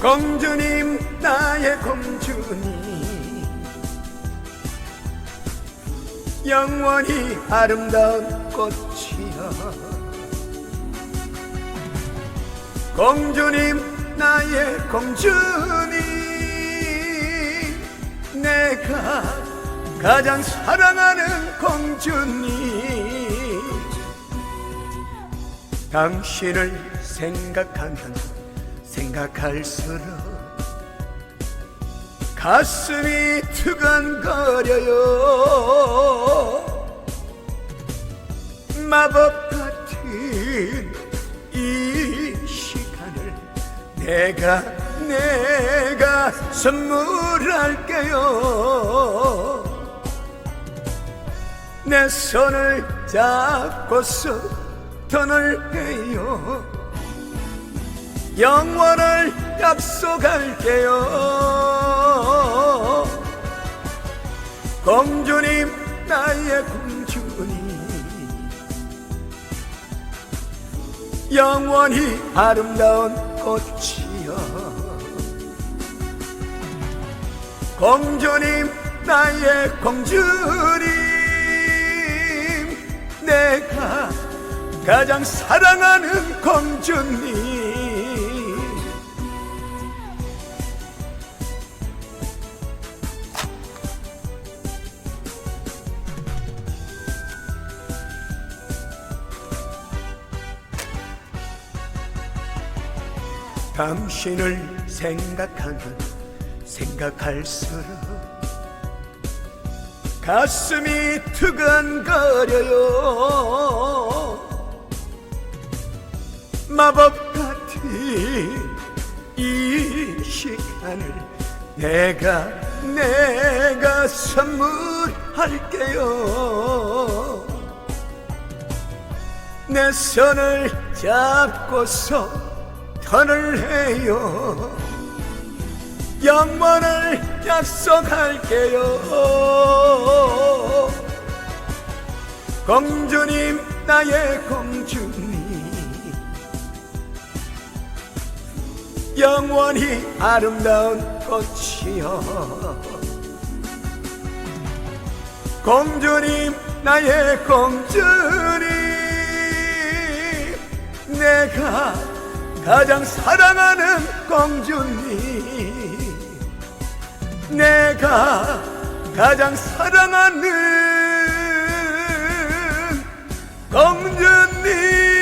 공주님 나의 공주님. 영원히 아름다운 꽃이여. 공주님 나의 공주님. 내가 가장 사랑하는 공주님. 당신을 생각하면 생각할수록 가슴이 두근거려요. 마법 같은 이 시간을 내가 내가 선물할게요. 내 손을 잡고서 돈을 해요 영원을 약속할게요. 공주님 나의 공주님. 영원히 아름다운 꽃이여. 공주님 나의 공주님. 내가 가장 사랑하는 공주님 당신을 생각하면 생각할수록 가슴이 두근거려요. 마법 같은 이 시간을 내가 내가 선물할게요. 내 손을 잡고서 턴을 해요. 영원을 약속할게요. 공주님 나의 공주님. 영원히 아름다운 꽃이여. 공주님 나의 공주님. 내가 가장 사랑하는 공주님. 내가 가장 사랑하는 공주님